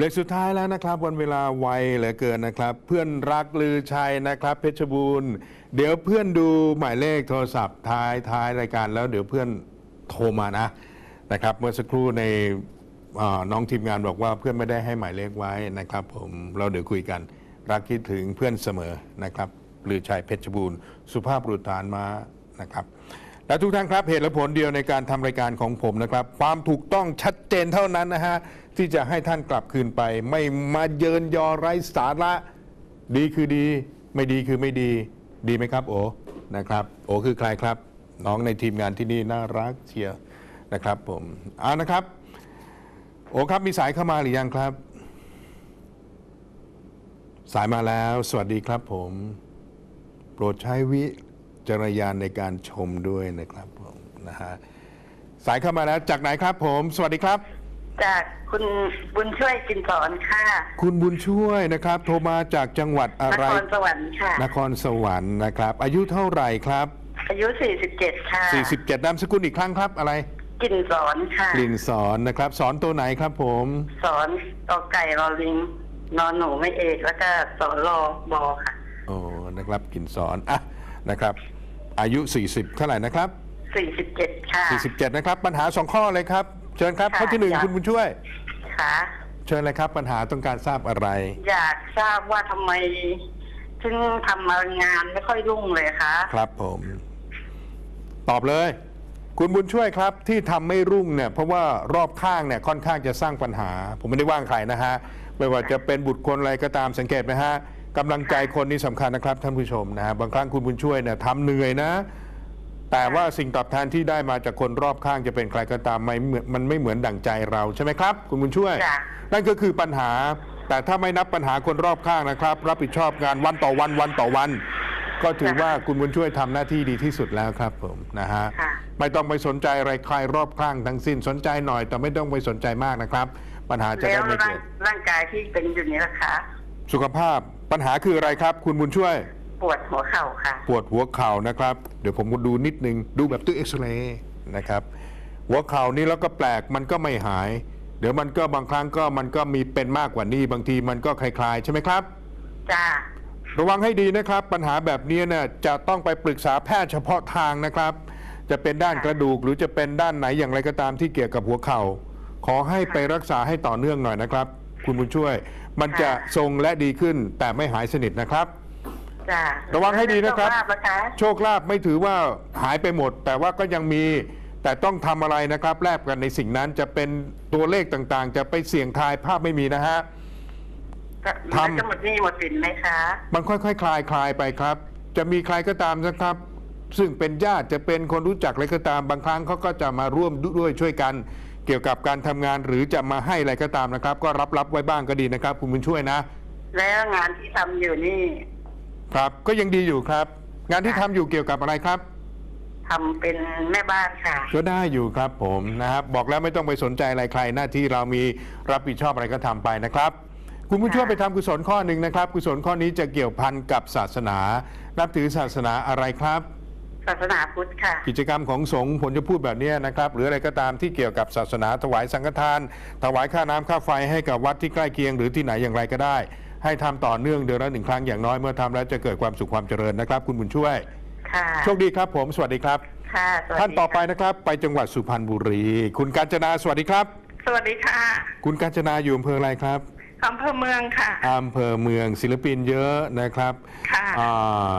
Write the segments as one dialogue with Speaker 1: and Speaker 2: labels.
Speaker 1: เลขสุดท้ายแล้วนะครับ วันเวลาไวเหลือเกินนะครับ เพื่อนรักลือชัยนะครับ เพชรบูรณ์เดี๋ยวเพื่อนดูหมายเลขโทรศัพท์ท้ายท้ายรายการแล้วเดี๋ยวเพื่อนโทรมานะนะครับ เมื่อสักครู่ในน้องทีมงานบอกว่าเพื่อนไม่ได้ให้หมายเลขไว้นะครับ ผมเราเดี๋ยวคุยกัน รักคิดถึงเพื่อนเสมอนะครับลือชัยเพชรบูรณ์ สุภาพบุรุษฐานมานะครับ และทุกท่านครับเหตุและผลเดียวในการทำรายการของผมนะครับ ความถูกต้องชัดเจนเท่านั้นนะฮะ ที่จะให้ท่านกลับคืนไป ไม่มาเยินยอไร้สาระดีคือดี ไม่ดีคือไม่ดีดีไหมครับ โอนะครับ โอคือใครครับ น้องในทีมงานที่นี่น่ารักเชียร์นะครับผมเอานะครับ โอครับมีสายเข้ามาหรือยังครับ สายมาแล้ว สวัสดีครับผม โปรดใช้วิ จารณญาณในการชมด้วยนะครับผมนะฮะสายเข้ามาแล้วจากไหนครับผม สวัสดีครับ
Speaker 2: จากคุณบุญช่วยจินสอนค่ะ
Speaker 1: คุณบุญช่วยนะครับ โทรมาจากจังหวัดอะ
Speaker 2: น
Speaker 1: ไร
Speaker 2: ครสวรรค์ค่ะ
Speaker 1: นครสวรรค์นะครับ อายุเท่าไหร่ครับ
Speaker 2: อายุ 47 ค่ะ
Speaker 1: 47นามสกุลอีกครั้งครับอะไร
Speaker 2: จินสอนค่ะ
Speaker 1: กลิ่นสอนนะครับ สอนตัวไหนครับผม
Speaker 2: สอนตอไก่รอลิง นอนหนูไม่เอกแล้วก็สอนรอบอค่ะ
Speaker 1: โอ้นะครับกลิ่นสอนอะ นะครับ อายุ 40 เท่าไหร่นะครับ
Speaker 2: 47ค่ะ
Speaker 1: 47 นะครับ ปัญหาสองข้อเลยครับ เชิญครับ
Speaker 2: ค่ะ
Speaker 1: ข้อที่หนึ่ง
Speaker 2: อยาก
Speaker 1: คุณบุญช่วย
Speaker 2: ค่ะ
Speaker 1: เชิญเลยครับ ปัญหาต้องการทราบอะไร
Speaker 2: อยากทราบว่าทำไม ถึงทำงานไม่ค่อยรุ่งเลยคะ
Speaker 1: ครับผม ตอบเลย คุณบุญช่วยครับที่ทำไม่รุ่งเนี่ยเพราะว่ารอบข้างเนี่ยค่อนข้างจะสร้างปัญหา ผมไม่ได้ว่างใครนะฮะ ไม่ว่าจะเป็นบุตรคนอะไรก็ตามสังเกตไหมฮะ กำลังใจคนนี่สำคัญนะครับท่านผู้ชมนะฮะบางครั้งคุณบุญช่วยเนี่ยทำเหนื่อยนะ แต่ว่าสิ่งตอบแทนที่ได้มาจากคนรอบข้างจะเป็นใครก็ตามไม่เหมือนมันไม่เหมือนดั่งใจเราใช่ไหมครับ คุณบุญช่วย
Speaker 2: จ้ะ
Speaker 1: นั่นก็คือปัญหา แต่ถ้าไม่นับปัญหาคนรอบข้างนะครับ รับผิดชอบงานวันต่อวันวันต่อวัน ก็ถือว่าคุณบุญช่วยทำหน้าที่ดีที่สุดแล้วครับผมนะฮะ
Speaker 2: ค่ะ
Speaker 1: ไม่ต้องไปสนใจอะไรใครรอบข้างทั้งสิ้นสนใจหน่อยแต่ไม่ต้องไปสนใจมากนะครับ ปัญหาจะ
Speaker 2: แล้
Speaker 1: ได้
Speaker 2: ว
Speaker 1: ไม่
Speaker 2: ร่าง
Speaker 1: เกิด
Speaker 2: ร่างกายที่เป็นอยู่นี้ล่ะคะ
Speaker 1: สุขภาพ ปัญหาคืออะไรครับ คุณบุญช่วย
Speaker 2: ปวดหัวเข่าค่ะ
Speaker 1: ปวดหัวเข่านะครับ เดี๋ยวผมดูนิดนึง ดูแบบตู้เอ็กซเรย์นะครับ หัวเข่านี่แล้วก็แปลกมันก็ไม่หาย เดี๋ยวมันก็บางครั้งก็มันก็มีเป็นมากกว่านี้ บางทีมันก็คลายๆ ใช่ไหมครับ
Speaker 2: จ้า
Speaker 1: ระวังให้ดีนะครับ ปัญหาแบบนี้เนี่ยจะต้องไปปรึกษาแพทย์เฉพาะทางนะครับ จะเป็นด้านกระดูกหรือจะเป็นด้านไหนอย่างไรก็ตามที่เกี่ยวกับหัวเข่า ขอให้ไปรักษาให้ต่อเนื่องหน่อยนะครับ คุณบุญช่วย มันจะทรงและดีขึ้นแต่ไม่หายสนิทนะครับ
Speaker 2: จ้า
Speaker 1: ระวังให้ดีนะครับ
Speaker 2: เองสุขภาพนะคะ
Speaker 1: โชคลาภไม่ถือว่าหายไปหมด แต่ว่าก็ยังมี แต่ต้องทำอะไรนะครับ แลกกันในสิ่งนั้นจะเป็นตัวเลขต่างๆ จะไปเสี่ยงทายภาพไม่มีนะฮะทำ
Speaker 2: มันจะหมดหนี้หมดสินไหมคะ
Speaker 1: มันค่อยๆคลายคลายไปครับ จะมีใครก็ตามนะครับ ซึ่งเป็นญาติจะเป็นคนรู้จักอะไรก็ตามบางครั้งเขาก็จะมาร่วมด้วยช่วยกัน เกี่ยวกับการทำงานหรือจะมาให้อะไรก็ตามนะครับ ก็รับรับไว้บ้างก็ดีนะครับ คุณบุญช่วยนะ
Speaker 2: แล้วงานที่ทำอยู่นี่
Speaker 1: ครับก็ยังดีอยู่ครับ งานที่ทำอยู่เกี่ยวกับอะไรครับ
Speaker 2: ทำเป็นแม่บ้านค่ะ
Speaker 1: ก็ได้อยู่ครับผมนะครับบอกแล้วไม่ต้องไปสนใจอะไรใครหน้าที่เรามีรับผิดชอบอะไรก็ทำไปนะครับคุณผู้ช่วย
Speaker 2: ค่ะ
Speaker 1: ไปทำกุศลข้อหนึ่งนะครับ กุศลข้อนี้จะเกี่ยวพันกับศาสนา นับถือศาสนาอะไรครับ
Speaker 2: ศาสนาพุทธค่ะ
Speaker 1: กิจกรรมของสงฆ์ผมจะพูดแบบนี้นะครับ หรืออะไรก็ตามที่เกี่ยวกับศาสนาถวายสังฆทาน ถวายค่าน้ำค่าไฟให้กับวัดที่ใกล้เคียงหรือที่ไหนอย่างไรก็ได้ ให้ทำต่อเนื่องเดือนละหนึ่งครั้งอย่างน้อยเมื่อทำแล้วจะเกิดความสุขความเจริญนะครับ คุณบุญช่วย
Speaker 2: ค่ะ
Speaker 1: โชคดีครับผมสวัสดีครับ
Speaker 2: ค่ะสวัสดี
Speaker 1: ท่านต่อไป
Speaker 2: ค่ะ
Speaker 1: นะครับ ไปจังหวัดสุพรรณบุรี คุณกาญจนาสวัสดีครับ
Speaker 2: สวัสดีค่ะ
Speaker 1: คุณกาญจนาอยู่อำเภออะไรครับ
Speaker 2: อำเภอเมืองค่ะ
Speaker 1: อำเภอเมืองศิลปินเยอะนะครับ
Speaker 2: ค่ะ
Speaker 1: อ่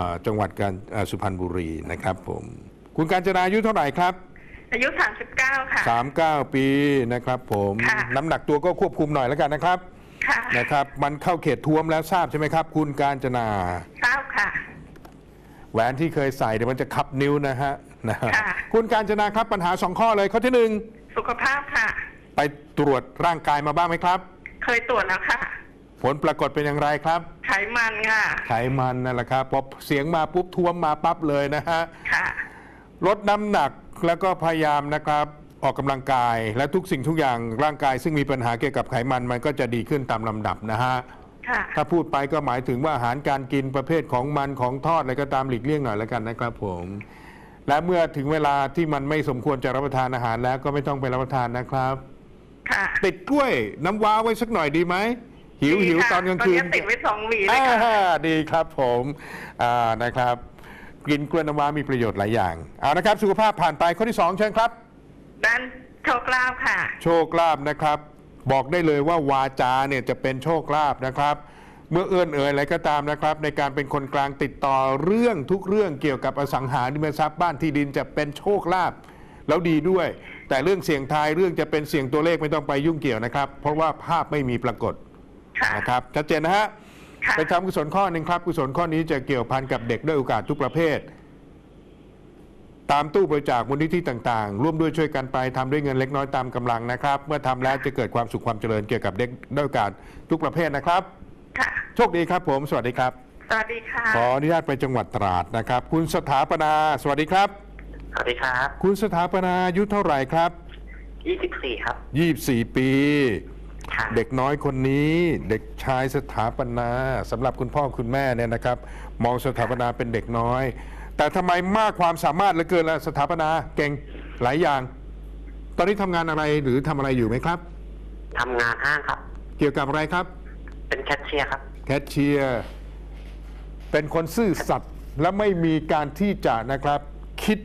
Speaker 1: าจังหวัดกาญอ่าสุพรรณบุรีนะครับผม คุณกาญจนาอายุเท่าไหร่ครับ
Speaker 2: อายุ 39 ค่ะ
Speaker 1: 39 ปีนะครับผม
Speaker 2: ค่ะ
Speaker 1: น้ำหนักตัวก็ควบคุมหน่อยแล้วกันนะครับ
Speaker 2: ค่ะ
Speaker 1: นะครับ มันเข้าเขตท้วมแล้วทราบใช่ไหมครับ คุณกาญจนา
Speaker 2: ทราบค่ะ
Speaker 1: แหวนที่เคยใส่เดี๋ยวมันจะคับนิ้วนะฮะนะฮะ
Speaker 2: ค่ะ
Speaker 1: คุณกาญจนาครับปัญหาสองข้อเลยข้อที่หนึ่ง
Speaker 2: สุขภาพค่ะ
Speaker 1: ไปตรวจร่างกายมาบ้างไหมครับ
Speaker 2: เคยตรวจแล้วค่ะ
Speaker 1: ผลปรากฏเป็นอย่างไรครับ
Speaker 2: ไขมันค่ะ
Speaker 1: ไขมันนั่นแหละครับพอเสียงมาปุ๊บท้วมมาปั๊บเลยนะฮะ
Speaker 2: ค่ะ
Speaker 1: ลดน้ำหนักแล้วก็พยายามนะครับ ออกกำลังกายและทุกสิ่งทุกอย่างร่างกาย ซึ่งมีปัญหาเกี่ยวกับไขมันมันก็จะดีขึ้นตามลำดับนะฮะ
Speaker 2: ค่ะ
Speaker 1: ถ้าพูดไปก็หมายถึงว่าอาหารการกินประเภทของมันของทอดอะไรก็ตามหลีกเลี่ยงหน่อยแล้วกันนะครับผม และเมื่อถึงเวลาที่มันไม่สมควรจะรับประทานอาหารแล้วก็ไม่ต้องไปรับประทานนะครับ
Speaker 2: ค่ะ
Speaker 1: ติดกล้วยน้ำว้าไว้สักหน่อยดีไหมหิว
Speaker 2: ดี
Speaker 1: หิว
Speaker 2: ค่ะ
Speaker 1: ตอนกลางคืน
Speaker 2: ตอนนี้ติดไว้สองหวีเลยค่ะ
Speaker 1: อ่าดีครับผมอ่านะครับ กินกล้วยน้ำว้ามีประโยชน์หลายอย่างเอานะครับ สุขภาพผ่านไปข้อที่สองเชิญครับ
Speaker 2: ด้านโชคลาภค่ะ
Speaker 1: โชคลาภนะครับ บอกได้เลยว่าวาจาเนี่ยจะเป็นโชคลาภนะครับ เมื่อเอื้อนเอ่ยอะไรก็ตามนะครับ ในการเป็นคนกลางติดต่อเรื่องทุกเรื่องเกี่ยวกับอสังหาริมทรัพย์บ้านที่ดินจะเป็นโชคลาภแล้วดีด้วย แต่เรื่องเสี่ยงทายเรื่องจะเป็นเสี่ยงตัวเลขไม่ต้องไปยุ่งเกี่ยวนะครับ เพราะว่าภาพไม่มีปรากฏ
Speaker 2: ค่ะ
Speaker 1: นะครับชัดเจนนะฮะ
Speaker 2: ค่ะ
Speaker 1: ไปทำกุศลข้อหนึ่งครับกุศลข้อนี้จะเกี่ยวพันกับเด็กด้วยโอกาสทุกประเภท ตามตู้บริจาคมูลนิธิต่างๆ ร่วมด้วยช่วยกันไปทำด้วยเงินเล็กน้อยตามกำลังนะครับ เมื่อทำแล้วจะเกิดความสุขความเจริญเกี่ยวกับเด็กด้วยโอกาสทุกประเภทนะครับ
Speaker 2: ค่ะ
Speaker 1: โชคดีครับผม สวัสดีครับ
Speaker 2: สวัสดีค่ะ
Speaker 1: ขออนุญาตไปจังหวัดตราดนะครับ คุณสถาปนา สวัสดีครับ
Speaker 3: สวัสดีครับ
Speaker 1: คุณสถาปนาอายุเท่าไหร่ครับ
Speaker 3: 24ครับ
Speaker 1: 24 ปี
Speaker 3: ค่ะ
Speaker 1: เด็กน้อยคนนี้เด็กชายสถาปนาสำหรับคุณพ่อคุณแม่เนี่ยนะครับ มองสถาปนาเป็นเด็กน้อย แต่ทำไมมากความสามารถเหลือเกินละสถาปนาเก่งหลายอย่าง ตอนนี้ทำงานอะไรหรือทำอะไรอยู่ไหมครับ
Speaker 3: ทำงานห้างครับ
Speaker 1: เกี่ยวกับอะไรครับ
Speaker 3: เป็นแคชเชียร์ครับ
Speaker 1: แคชเชียร์เป็นคนซื่อสัตย์และไม่มีการที่จะนะครับ คิด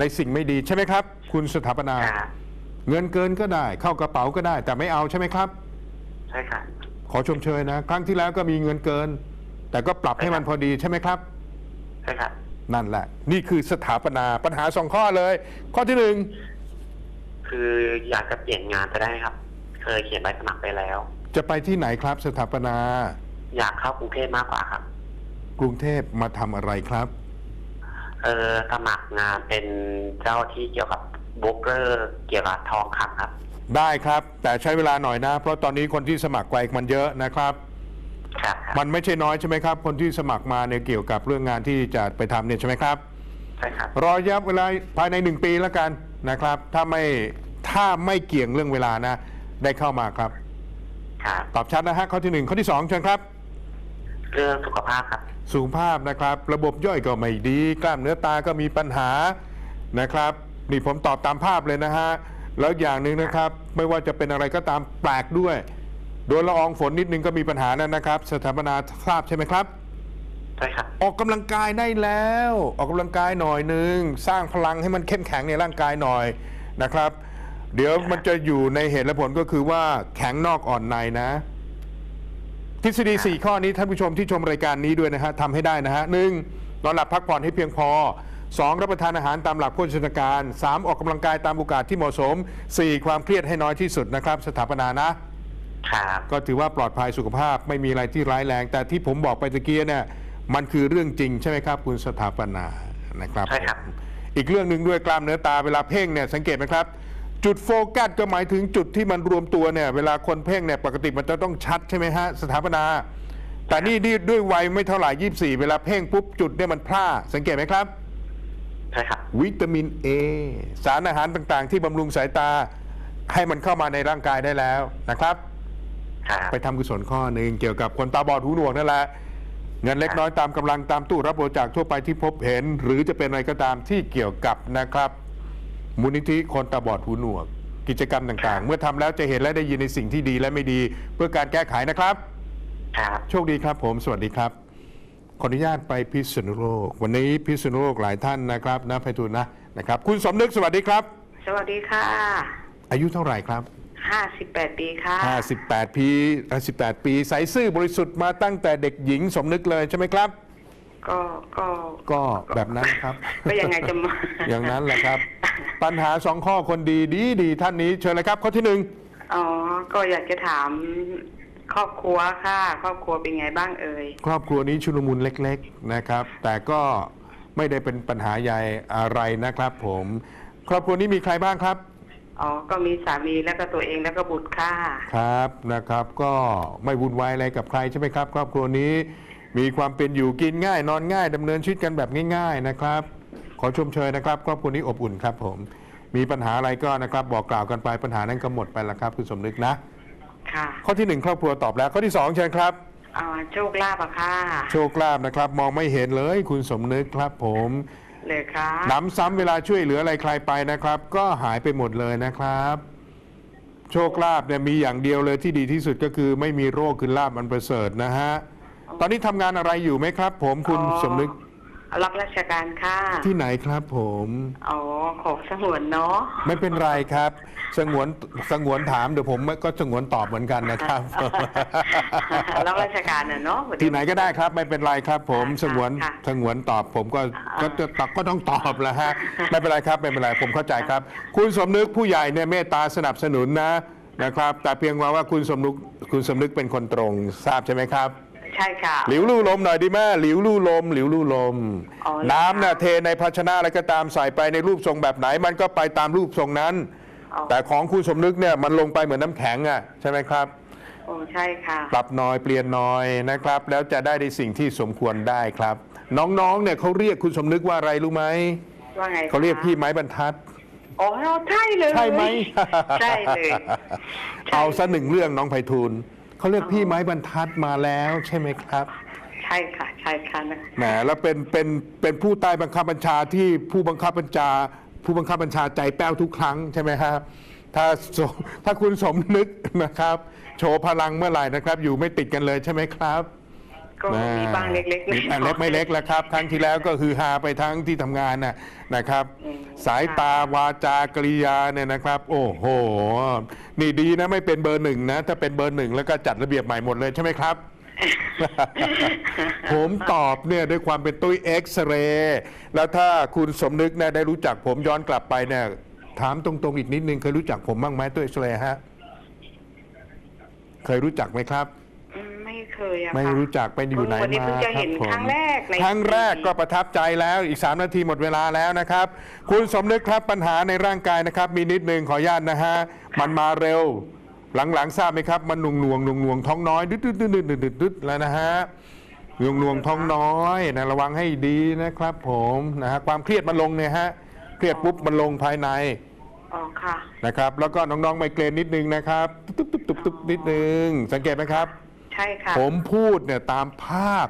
Speaker 1: ในสิ่งไม่ดีใช่ไหมครับ คุณสถาปนา
Speaker 3: ค่ะ
Speaker 1: เงินเกินก็ได้ เข้ากระเป๋าก็ได้ แต่ไม่เอาใช่ไหมครับ
Speaker 3: ใช่ค่ะ
Speaker 1: ขอชมเชยนะ ครั้งที่แล้วก็มีเงินเกิน แต่ก็ปรับให้มันพอดีใช่ไหมครับ
Speaker 3: ใช่ครับ
Speaker 1: นั่นแหละ นี่คือสถาปนาปัญหาสองข้อเลย ข้อที่หนึ่ง
Speaker 3: คืออยากจะเปลี่ยนงานจะได้ไหมครับ เคยเขียนใบสมัครไปแล้ว
Speaker 1: จะไปที่ไหนครับ สถาปนา
Speaker 3: อยากเข้ากรุงเทพมากกว่าครับ
Speaker 1: กรุงเทพมาทำอะไรครับ
Speaker 3: เออสมัครงานเป็นเจ้าที่เกี่ยวกับโบรกเกอร์เกี่ยวกับทองคำครับ
Speaker 1: ได้ครับ แต่ใช้เวลาหน่อยนะ เพราะตอนนี้คนที่สมัครไปมันเยอะนะครับ
Speaker 3: ครับครับ
Speaker 1: มันไม่ใช่น้อยใช่ไหมครับ คนที่สมัครมาเนี่ยเกี่ยวกับเรื่องงานที่จะไปทำเนี่ยใช่ไหมครับ
Speaker 3: ใช่ครับ
Speaker 1: รอยับเวลาภายในหนึ่งปีแล้วกันนะครับ ถ้าไม่ถ้าไม่เกี่ยงเรื่องเวลานะ ได้เข้ามาครับ
Speaker 3: ครับ
Speaker 1: ตอบชัดนะฮะข้อที่หนึ่งข้อที่สองเชิญครับ
Speaker 3: เรื่องสุขภาพครับ
Speaker 1: สุขภาพนะครับ ระบบย่อยก็ไม่ดี กล้ามเนื้อตาก็มีปัญหานะครับนี่ผมตอบตามภาพเลยนะฮะแล้วอย่างหนึ่งนะครับไม่ว่าจะเป็นอะไรก็ตามแปลกด้วย โดนละอองฝนนิดนึงก็มีปัญหาแล้วนะครับ สถาปนาทราบใช่ไหมครับ
Speaker 3: ใช่ครับ
Speaker 1: ออกกำลังกายได้แล้ว ออกกำลังกายหน่อยหนึ่งสร้างพลังให้มันเข้มแข็งในร่างกายหน่อยนะครับ เดี๋ยวมันจะอยู่ในเหตุและผลก็คือว่าแข็งนอกอ่อนในนะ ทฤษฎี 4 ข้อนี้ท่านผู้ชมที่ชมรายการนี้ด้วยนะฮะทำให้ได้นะฮะหนึ่งนอนหลับพักผ่อนให้เพียงพอ 2. รับประทานอาหารตามหลักโภชนาการ 3. ออกกำลังกายตามโอกาสที่เหมาะสม 4. ความเครียดให้น้อยที่สุดนะครับ สถาปนานะ
Speaker 3: ครับ
Speaker 1: ก็ถือว่าปลอดภัยสุขภาพไม่มีอะไรที่ร้ายแรง แต่ที่ผมบอกไปตะเกียเนี่ยมันคือเรื่องจริงใช่ไหมครับ คุณสถาปนานะครับ
Speaker 3: ใช่ครับ
Speaker 1: อีกเรื่องหนึ่งด้วยกล้ามเนื้อตาเวลาเพ่งเนี่ยสังเกตไหมครับ จุดโฟกัสก็หมายถึงจุดที่มันรวมตัวเนี่ย เวลาคนเพ่งเนี่ยปกติมันจะต้องชัดใช่ไหมฮะสถาปนา แต่นี่นี่ด้วยวัยไม่เท่าไหร่24เวลาเพ่งปุ๊บจุดเนี่ยมันพร่าสังเกตไหมครับ
Speaker 3: ใช่ครับ
Speaker 1: วิตามิน A สารอาหารต่างๆ ที่บำรุงสายตาให้มันเข้ามาในร่างกายได้แล้วนะครับ
Speaker 3: ครับ
Speaker 1: ไปทำกุศลข้อหนึ่งเกี่ยวกับคนตาบอดหูหนวกนั่นแหละเงินเล็กน้อยตามกำลังตามตู้รับบริจาคทั่วไปที่พบเห็น หรือจะเป็นอะไรก็ตามที่เกี่ยวกับนะครับ มูลนิธิคนตาบอดหูหนวก กิจกรรมต่างๆ เมื่อทำแล้วจะเห็นและได้ยินในสิ่งที่ดีและไม่ดี เพื่อการแก้ไขนะครับ
Speaker 3: ครับ
Speaker 1: โชคดีครับผม สวัสดีครับ ขออนุญาตไปพิษณุโลก วันนี้พิษณุโลกหลายท่านนะครับนะไพฑูรย์นะนะครับ คุณสมนึกสวัสดีครับ
Speaker 2: สวัสดีค่ะ
Speaker 1: อายุเท่าไหร่ครับ
Speaker 2: ห้าสิบแปดปีค่ะ
Speaker 1: 58 ปี58ปีใสซื่อบริสุทธิ์มาตั้งแต่เด็กหญิงสมนึกเลยใช่ไหมครับ
Speaker 2: ก็ ก็
Speaker 1: ก็แบบนั้นครับ
Speaker 2: ก็ยังไงจะมา
Speaker 1: อย่างนั้นแหละครับ ปัญหาสองข้อคนดีดีดีท่านนี้เชิญเลยครับข้อที่หนึ่ง
Speaker 2: อ๋อ ก็อยากจะถามครอบครัวค่ะ ครอบครัวเป็นไงบ้างเอ่ย
Speaker 1: ครอบครัวนี้ชุลมุนเล็ก ๆนะครับ แต่ก็ไม่ได้เป็นปัญหาใหญ่อะไรนะครับผม ครอบครัวนี้มีใครบ้างครับ
Speaker 2: อ๋อ ก็มีสามีแล้วก็ตัวเองแล้วก็บุตรค่ะ
Speaker 1: ครับนะครับ ก็ไม่วุ่นวายอะไรกับใครใช่ไหมครับ ครอบครัวนี้มีความเป็นอยู่กินง่ายนอนง่ายดำเนินชีวิตกันแบบง่าย ๆนะครับ ขอชมเชยนะครับครอบครัวนี้อบอุ่นครับผม มีปัญหาอะไรก็นะครับ บอกกล่าวกันไปปัญหานั้นก็หมดไปแล้วครับคุณสมนึกนะ
Speaker 2: ค่ะ
Speaker 1: ข้อที่หนึ่งครอบครัวตอบแล้วข้อที่สองเชิญครับ
Speaker 2: อ่าโชคลาภอะค่ะ
Speaker 1: โชคลาภนะครับ มองไม่เห็นเลยคุณสมนึกครับผม
Speaker 2: เลยค่ะ
Speaker 1: น้ำซ้ำเวลาช่วยเหลืออะไรใครไปนะครับ ก็หายไปหมดเลยนะครับ โชคลาภเนี่ยมีอย่างเดียวเลยที่ดีที่สุดก็คือไม่มีโรคคือลาบมันประเสริฐนะฮะตอนนี้ทำงานอะไรอยู่ไหมครับ ผมคุณ
Speaker 2: อ๋อ
Speaker 1: สมนึก
Speaker 2: รับราชการค่ะ
Speaker 1: ที่ไหนครับผม
Speaker 2: อ๋อ ขอสงวนเนาะ
Speaker 1: ไม่เป็นไรครับ สงวนสงวนถามเดี๋ยวผมก็สงวนตอบเหมือนกันนะครับ
Speaker 2: รับราชการน่ะเนาะ
Speaker 1: ที่ไหนก็ได้ครับ ไม่เป็นไรครับผม
Speaker 2: ค่ะ
Speaker 1: สงวน
Speaker 2: ค่ะ
Speaker 1: สงวนตอบผมก็
Speaker 2: อ่า
Speaker 1: ก็จะตอบก็ต้องตอบแหล้วฮะ ไม่เป็นไรครับไม่เป็นไรผมเข้าใจครับ คุณสมนึกผู้ใหญ่เนี่ยเมตตาสนับสนุนนะนะครับ แต่เพียงว่าว่าคุณสมนึกคุณสมนึกเป็นคนตรงทราบใช่ไหมครับ
Speaker 2: ใช่ค่ะ
Speaker 1: หลิวลู่ลมหน่อยดีแม่หลิวลู่ลม หลิวลู่ลม
Speaker 2: อ๋อ
Speaker 1: น้ำเนี่ยเทในภาชนะอะไรก็ตามใส่ไปในรูปทรงแบบไหน มันก็ไปตามรูปทรงนั้น
Speaker 2: อ๋อ
Speaker 1: แต่ของคุณสมนึกเนี่ยมันลงไปเหมือนน้ำแข็งอะใช่ไหมครับ
Speaker 2: โอ้ใช่ค่ะ
Speaker 1: ปรับน้อยเปลี่ยนน้อยนะครับ แล้วจะได้ในสิ่งที่สมควรได้ครับ น้องๆเนี่ยเขาเรียกคุณสมนึกว่าอะไรรู้ไหม
Speaker 2: ว่าไงคะ
Speaker 1: เขาเรียกพี่ไม้บรรทัด
Speaker 2: อ๋อใช่เลย
Speaker 1: ใช่ไหม
Speaker 2: ใช่เลย
Speaker 1: เอาซะหนึ่งเรื่องน้องไพฑูรย์ เขาเรียกพี่ไม้บรรทัดมาแล้วใช่ไหมครับ
Speaker 2: ใช่ค่ะ ใช่ค่ะนะ
Speaker 1: แหมแล้วเป็นเป็นเป็นผู้ใต้บังคับบัญชาที่ผู้บังคับบัญชา ผู้บังคับบัญชาใจแป้วทุกครั้งใช่ไหมครับถ้าสมถ้าคุณสมนึกนะครับ โชว์พลังเมื่อไหร่นะครับ อยู่ไม่ติดกันเลยใช่ไหมครับ
Speaker 2: ก็มีบ้างเล็กๆ
Speaker 1: มีบ้างเล็กไม่เล็กแล้วครับ ครั้งที่แล้วก็คือฮาไปทั้งที่ทำงานน่ะนะครับ
Speaker 2: อืม
Speaker 1: สายตาวาจากริยาเนี่ยนะครับ โอ้โห นี่ดีนะไม่เป็นเบอร์หนึ่งนะ ถ้าเป็นเบอร์หนึ่งแล้วก็จัดระเบียบใหม่หมดเลยใช่ไหมครับ ผมตอบเนี่ยด้วยความเป็นตุ้ยเอ็กซเรย์แล้วถ้าคุณสมนึกเนี่ยได้รู้จักผมย้อนกลับไปเนี่ยถามตรงๆอีกนิดนึงเคยรู้จักผมบ้างไหมตุ้ยเอ็กซเรย์ฮะเคยรู้จักไหมครับ
Speaker 2: อืมไม่ เคยอะค่ะ
Speaker 1: ไม่รู้จักไปอยู่ไหน
Speaker 2: วันนี้
Speaker 1: มา
Speaker 2: เพิ่งจะเห็น
Speaker 1: ผม
Speaker 2: ครั้งแรกใน
Speaker 1: ครั้งแรกก็ประทับใจแล้วอีก 3 นาทีหมดเวลาแล้วนะครับ คุณสมนึกครับปัญหาในร่างกายนะครับ มีนิดนึงขออนุญาตนะฮะมันมาเร็ว หลังๆทราบไหมครับ มันหน่วงหน่วงหน่วงหน่วงท้องน้อยดึดดึดดึดดึดดึดดึดดึดแล้วนะฮะหน่วงหน่วงท้องน้อยนะระวังให้ดีนะครับ ผมนะฮะความเครียดมันลงเนี่ยฮะเครียดปุ๊บมันลงภายใน
Speaker 2: อ๋อค่ะ
Speaker 1: นะครับแล้วก็น้องๆไมเกรนนิดนึงนะครับ ตุ๊บตุ๊บตุ๊บตุ๊บนิดนึง สังเกตไหมครับ
Speaker 2: ใช่ค่ะ
Speaker 1: ผมพูดเนี่ยตามภาพ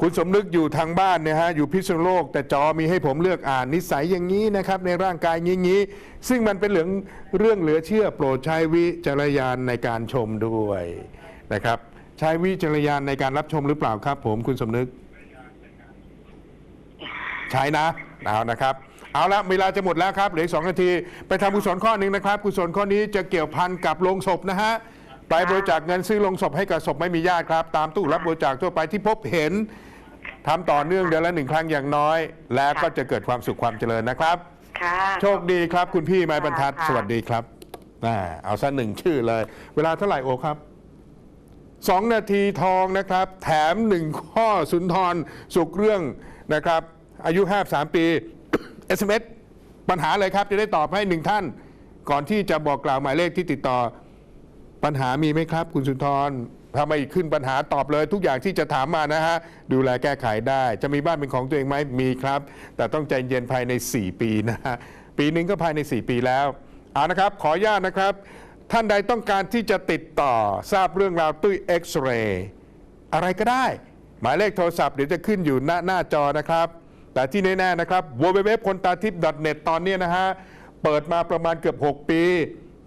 Speaker 1: คุณสมนึกอยู่ทางบ้านเนี่ยฮะอยู่พิษณุโลก แต่จอมีให้ผมเลือกอ่านนิสัยอย่างนี้นะครับ ในร่างกายงี้ๆซึ่งมันเป็นเรื่องเรื่องเหลือเชื่อ โปรดใช้วิจารณญาณในการชมด้วยนะครับ ใช้วิจารณญาณในการรับชมหรือเปล่าครับ ผมคุณสมนึก ใช้นะเอานะครับเอาละเวลาจะหมดแล้วครับเหลือสองนาที ไปทำกุศลข้อหนึ่งนะครับ กุศลข้อนี้จะเกี่ยวพันกับโลงศพนะฮะ ไปบริจาคเงินซื้อโลงศพให้กับศพไม่มีญาติครับ ตามตู้รับบริจาคทั่วไปที่พบเห็นทำต่อเนื่องเดือนละหนึ่งครั้งอย่างน้อย และก็จะเกิดความสุขความเจริญนะครับ
Speaker 2: ค่ะ
Speaker 1: โชคดีครับ คุณพี่ไม้บรรทัด
Speaker 2: ค่ะ
Speaker 1: สวัสดีครับอ่าเอาซะหนึ่งชื่อเลย เวลาเท่าไหร่โอครับสองนาทีทองนะครับ แถมหนึ่งข้อสุนทรสุขเรื่องนะครับ อายุ 53 ปี SMS ปัญหาเลยครับ จะได้ตอบให้หนึ่งท่าน ก่อนที่จะบอกกล่าวหมายเลขที่ติดต่อ ปัญหามีไหมครับ คุณสุนทรถ้าไม่ขึ้นปัญหาตอบเลย ทุกอย่างที่จะถามมานะฮะ ดูแลแก้ไขได้ จะมีบ้านเป็นของตัวเองไหมมีครับ แต่ต้องใจเย็นภายใน 4 ปีนะฮะ ปีหนึ่งก็ภายใน 4 ปีแล้วเอานะครับ ขออนุญาตนะครับ ท่านใดต้องการที่จะติดต่อทราบเรื่องราวตุ้ยเอ็กซเรย์อะไรก็ได้ หมายเลขโทรศัพท์เดี๋ยวจะขึ้นอยู่หน้าหน้าจอนะครับ แต่ที่แน่ๆนะครับ www คนตาทิพย์ .net ตอนนี้นะฮะเปิดมาประมาณเกือบ 6 ปี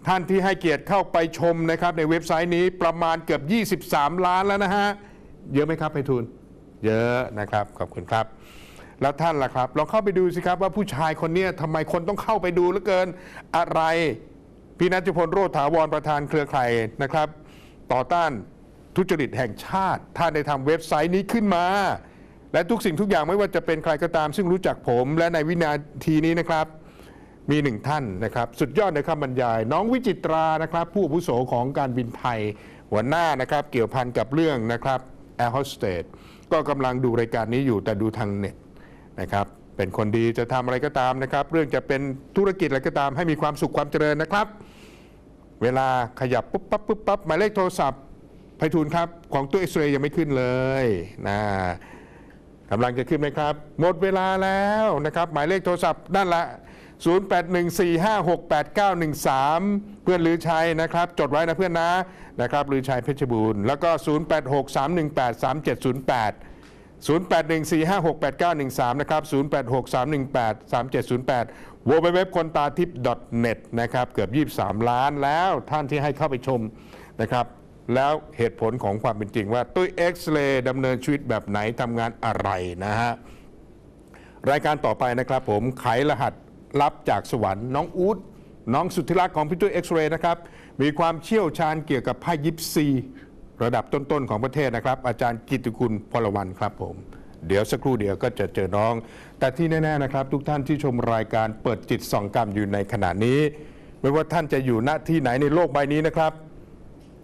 Speaker 1: ท่านที่ให้เกียรติเข้าไปชมนะครับในเว็บไซต์นี้ประมาณเกือบ 23 ล้านแล้วนะฮะ เยอะไหมครับไพฑูรย์เยอะนะครับ ขอบคุณครับแล้วท่านล่ะครับลองเข้าไปดูสิครับว่าผู้ชายคนนี้ทำไมคนต้องเข้าไปดูเหลือเกินอะไรพี่นัทพลโรธถาวรประธานเครือข่ายนะครับ ต่อต้านทุจริตแห่งชาติ ท่านได้ทำเว็บไซต์นี้ขึ้นมา และทุกสิ่งทุกอย่างไม่ว่าจะเป็นใครก็ตาม ซึ่งรู้จักผมและในวินาทีนี้นะครับ มีหนึ่งท่านนะครับ สุดยอดในคำบรรยาย น้องวิจิตรานะครับ ผู้อาวุโสของการบินไทย หัวหน้านะครับ เกี่ยวพันกับเรื่องนะครับแอร์โฮสเตสก็กำลังดูรายการนี้อยู่แต่ดูทางเน็ตนะครับ เป็นคนดีจะทำอะไรก็ตามนะครับ เรื่องจะเป็นธุรกิจอะไรก็ตาม ให้มีความสุขความเจริญนะครับ เวลาขยับปุ๊บปั๊บปุ๊บปั๊บหมายเลขโทรศัพท์ไพฑูรย์ครับ ของตัวเอ็กซเรย์ยังไม่ขึ้นเลยนะกำลังจะขึ้นไหมครับ หมดเวลาแล้วนะครับ หมายเลขโทรศัพท์ด้านละ 0814568913 เพื่อนลือชัยนะครับ จดไว้นะเพื่อนนะนะครับลือชัยเพชรบูรณ์แล้วก็ 0863183708 0814568913 นะครับ 0863183708 w w w คนตาทิพย์ .net นะครับ เกือบ 23 ล้านแล้วท่านที่ให้เข้าไปชมนะครับ แล้วเหตุผลของความเป็นจริงว่าตุ้ยเอ็กซเรย์ดำเนินชีวิตแบบไหนทำงานอะไรนะฮะ รายการต่อไปนะครับผมไขรหัส ลับจากสวรรค์น้องอูดน้องสุดที่รักของพี่ตุ้ยเอ็กซเรย์นะครับ มีความเชี่ยวชาญเกี่ยวกับไพ่ยิปซี ระดับต้นๆของประเทศนะครับ อาจารย์กิติคุณพลวันครับผม เดี๋ยวสักครู่เดียวก็จะเจอน้อง แต่ที่แน่ๆนะครับ ทุกท่านที่ชมรายการเปิดจิตส่องกรรมอยู่ในขณะนี้ ไม่ว่าท่านจะอยู่ณที่ไหนในโลกใบนี้นะครับ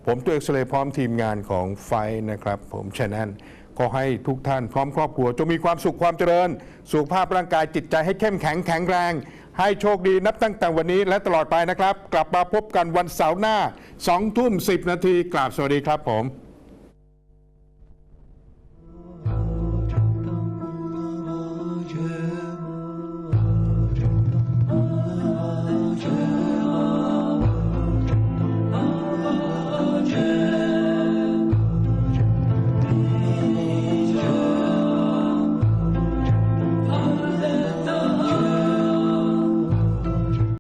Speaker 1: ผมตัวเอ็กซเรย์พร้อมทีมงานของไฟนะครับ ผมฉะนั้นขอให้ทุกท่านพร้อมครอบครัวจงมีความสุขความเจริญ สุขภาพร่างกายจิตใจให้เข้มแข็งแข็งแรง ให้โชคดีนับตั้งแต่วันนี้และตลอดไปนะครับ กลับมาพบกันวันเสาร์หน้า2ทุ่ม10 นาทีกราบสวัสดีครับผม